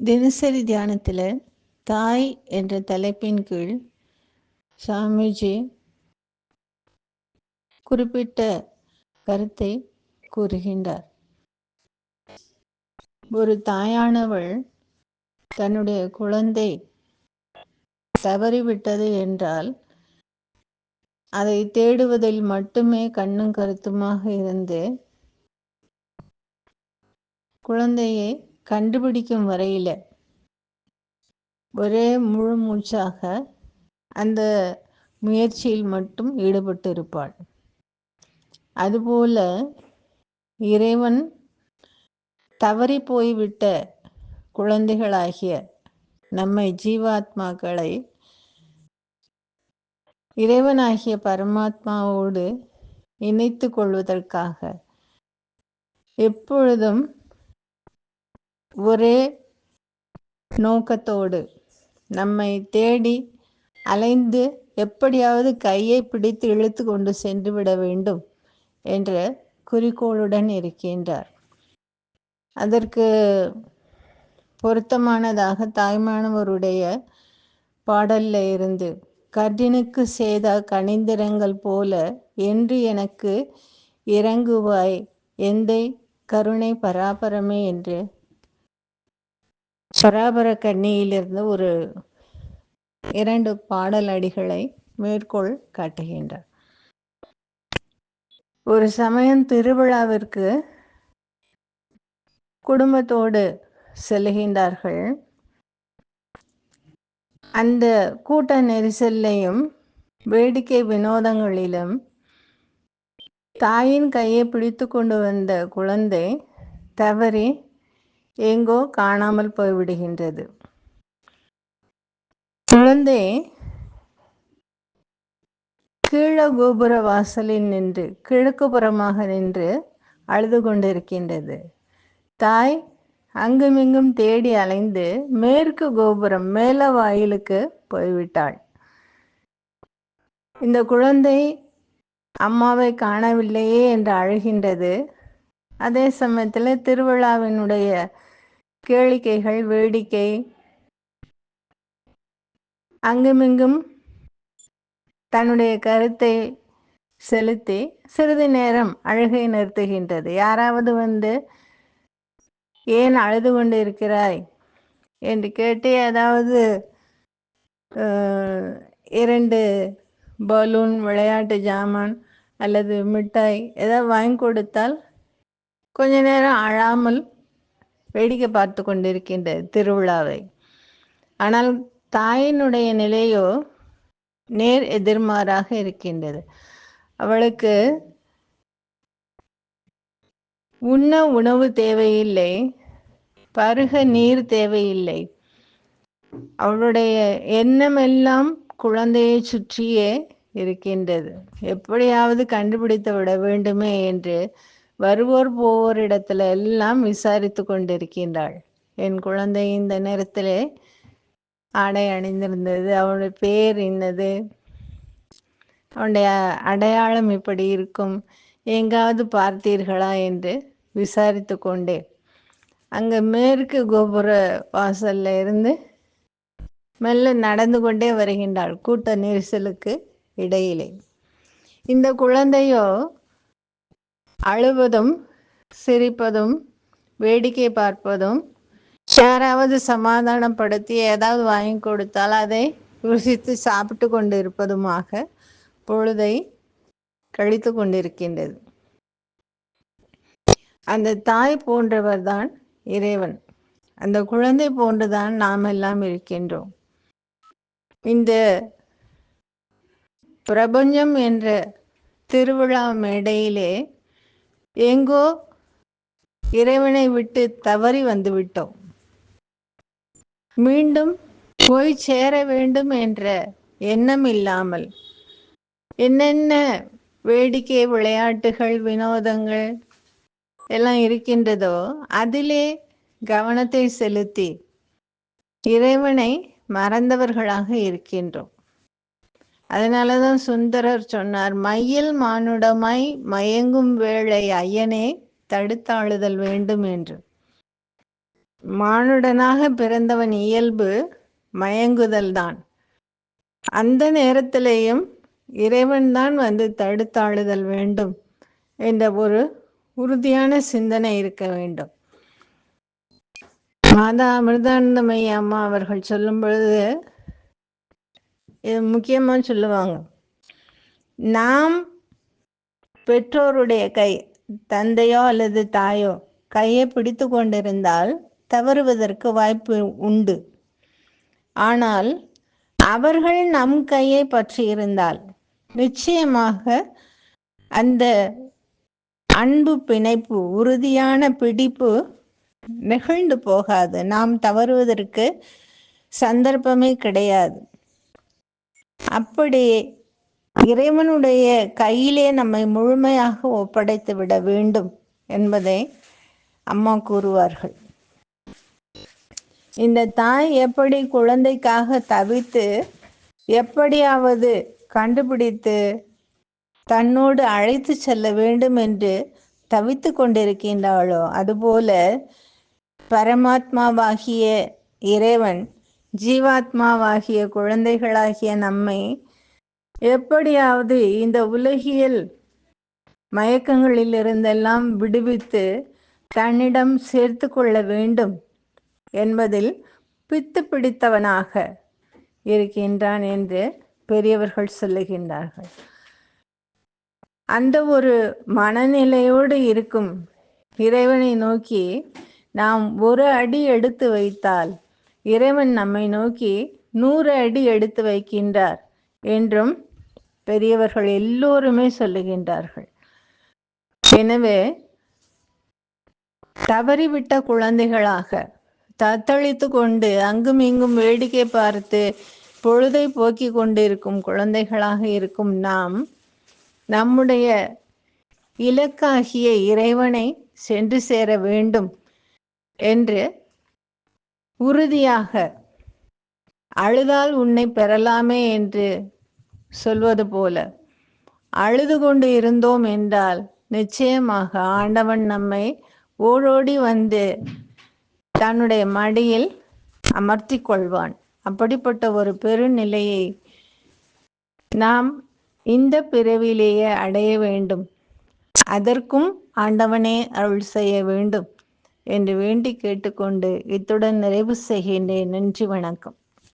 தினசரி தியானத்தில் தாய் என்ற தலைப்பின் கீழ் சாமிஜி குறிப்பிட்ட கருத்தை கூறுகின்றார். ஒரு தாயானவள் தன்னுடைய குழந்தை தவறிவிட்டது என்றால் அதை தேடுவதில் மட்டுமே கண்ணும் கருத்துமாக இருந்து குழந்தையை கண்டுபிடிக்கும் வரையில் ஒரே முழு மூச்சாக அந்த முயற்சியில் மட்டும் ஈடுபட்டு இருப்பாள் அதுபோல இறைவன் தவறி போய்விட்ட குழந்தைகளாகிய நம்மை ஜீவாத்மாக்களை இறைவனாகிய பரமாத்மாவோடு இணைத்து கொள்வதற்காக எப்பொழுதும் ஒரே நோக்கத்தோடு நம்மை தேடி அலைந்து எப்படியாவது கையை பிடித்து இழுத்து கொண்டு சென்று விட வேண்டும் என்ற குறிக்கோளுடன் இருக்கின்றார். அதற்கு பொருத்தமானதாக தாய்மானவருடைய பாடல்ல இருந்து கர்டினுக்கு செய்த கணிந்திரங்கள் போல என்று எனக்கு இறங்குவாய் எந்தை கருணை பராபரமே என்று பராபர கண்ணியிலிருந்து ஒரு இரண்டு பாடல் அடிகளை மேற்கோள் காட்டுகின்றார். ஒரு சமயம் திருவிழாவிற்கு குடும்பத்தோடு செல்கின்றார்கள். அந்த கூட்ட நெரிசல்லையும் வேடிக்கை வினோதங்களிலும் தாயின் கையை பிடித்து கொண்டு வந்த குழந்தை தவறி எங்கோ காணாமல் போய்விடுகின்றது. குழந்தை கீழ கோபுர வாசலில் நின்று கிழக்கு புறமாக நின்று அழுது கொண்டிருக்கின்றது. தாய் அங்குமிங்கும் தேடி அலைந்து மேற்கு கோபுரம் மேல வாயிலுக்கு போய்விட்டாள். இந்த குழந்தை அம்மாவை காணவில்லையே என்று அழுகின்றது. அதே சமயத்தில் திருவிழாவினுடைய கேளிக்கைகள் வேடிக்கை. அங்குமிங்கும் தன்னுடைய கருத்தை செலுத்தி சிறிது நேரம் அழுகை நிறுத்துகின்றது. யாராவது வந்து ஏன் அழுது கொண்டு இருக்கிறாய் என்று கேட்டு ஏதாவது இரண்டு பலூன் விளையாட்டு ஜாமான் அல்லது மிட்டாய் ஏதாவது வாங்கி கொடுத்தால் கொஞ்ச நேரம் அழாமல் வேடிக்கை பார்த்து கொண்டிருக்கின்ற திருவிழாவை. ஆனால் தாயினுடைய நிலையோ நேர் எதிர்மாறாக இருக்கின்றது. அவளுக்கு உண்ண உணவு தேவையில்லை பருக நீர் தேவையில்லை. அவளுடைய எண்ணமெல்லாம் குழந்தையை சுற்றியே இருக்கின்றது. எப்படியாவது கண்டுபிடித்து விட வேண்டுமே என்று வருவோர் போவோர் இடத்துல எல்லாம் விசாரித்து கொண்டிருக்கின்றாள். என் குழந்தை இந்த நேரத்திலே ஆடை அணிந்திருந்தது. அவனுடைய பேர் என்னது? அவனுடைய அடையாளம் இப்படி இருக்கும். எங்காவது பார்த்தீர்களா என்று விசாரித்து கொண்டே அங்கே மேற்கு கோபுர வாசல்ல இருந்து மெல்ல நடந்து கொண்டே வருகின்றாள் கூட்ட நெரிசலுக்கு இடையிலே. இந்த குழந்தையோ அழுவதும் சிரிப்பதும் வேடிக்கை பார்ப்பதும் யாராவது சமாதானப்படுத்தி ஏதாவது வாங்கி கொடுத்தால் அதை ருசித்து சாப்பிட்டு கொண்டு இருப்பதுமாக பொழுதை கழித்து கொண்டிருக்கின்றது. அந்த தாய் போன்றவர் தான் இறைவன். அந்த குழந்தை போன்றுதான் நாம் எல்லாம் இருக்கின்றோம். இந்த பிரபஞ்சம் என்ற திருவிழா மேடையிலே எங்கோ இறைவனை விட்டு தவறி வந்துவிட்டோம். மீண்டும் போய் சேர வேண்டும் என்ற எண்ணம் இல்லாமல் என்னென்ன வேடிக்கை விளையாட்டுகள் வினோதங்கள் எல்லாம் இருக்கின்றதோ அதிலே கவனத்தை செலுத்தி இறைவனை மறந்தவர்களாக இருக்கின்றோம். அதனாலதான் சுந்தரர் சொன்னார் மையில் மானுடமாய் மயங்கும் வேளை ஐயனே தடுத்தாளுதல் வேண்டும் என்று. மானுடனாக பிறந்தவன் இயல்பு மயங்குதல் தான். அந்த நேரத்திலேயும் இறைவன் தான் வந்து தடுத்தாளுதல் வேண்டும் என்ற ஒரு உறுதியான சிந்தனை இருக்க வேண்டும். மாதா அமிர்தானந்தமயி அம்மா அவர்கள் சொல்லும் பொழுது முக்கியமாக சொல்லுவாங்க. நாம் பெற்றோருடைய கை தந்தையோ அல்லது தாயோ கையை பிடித்து கொண்டிருந்தால் தவறுவதற்கு வாய்ப்பு உண்டு. ஆனால் அவர்கள் நம் கையை பற்றி இருந்தால் நிச்சயமாக அந்த அன்பு பிணைப்பு உறுதியான பிடிப்பு நெகிழ்ந்து போகாது. நாம் தவறுவதற்கு சந்தர்ப்பமே கிடையாது. அப்படி இறைவனுடைய கையிலே நம்மை முழுமையாக ஒப்படைத்து விட வேண்டும் என்பதை அம்மா கூறுவார்கள். இந்த தாய் எப்படி குழந்தைக்காக தவித்து எப்படியாவது கண்டுபிடித்து தன்னோடு அழைத்து செல்ல வேண்டும் என்று தவித்து கொண்டிருக்கின்றாளோ அதுபோல பரமாத்மாவாகிய இறைவன் ஜீவாத்மாவாகிய குழந்தைகளாகிய நம்மை எப்படியாவது இந்த உலகியல் மயக்கங்களிலிருந்தெல்லாம் விடுவித்து தன்னிடம் சேர்த்து கொள்ள வேண்டும் என்பதில் பித்து பிடித்தவனாக இருக்கின்றான் என்று பெரியவர்கள் சொல்லுகின்றார்கள். அந்த ஒரு மனநிலையோடு இருக்கும் இறைவனை நோக்கி நாம் ஒரு அடி எடுத்து வைத்தால் இறைவன் நம்மை நோக்கி நூறு அடி எடுத்து வைக்கின்றார் என்றும் பெரியவர்கள் எல்லோருமே சொல்லுகின்றார்கள். எனவே தவறிவிட்ட குழந்தைகளாக தத்தளித்து கொண்டு அங்கும் இங்கும் வேடிக்கை பார்த்து பொழுதை போக்கி கொண்டிருக்கும் குழந்தைகளாக இருக்கும் நாம் நம்முடைய இலக்காகிய இறைவனை சென்று சேர வேண்டும் என்று உறுதியாக அழுதால் உன்னை பெறலாமே என்று சொல்வது போல அழுது கொண்டு இருந்தோம் என்றால் நிச்சயமாக ஆண்டவன் நம்மை ஓடோடி வந்து தன்னுடைய மடியில் அமர்த்தி கொள்வான் அப்படிப்பட்ட ஒரு பெருநிலையை நாம் இந்த பிறவிலேயே அடைய வேண்டும். அதற்கும் ஆண்டவனே அருள் செய்ய வேண்டும். என்று வேண்டி கேட்டுக்கொண்டு இத்துடன் நிறைவு செய்கின்றேன். நன்றி வணக்கம்.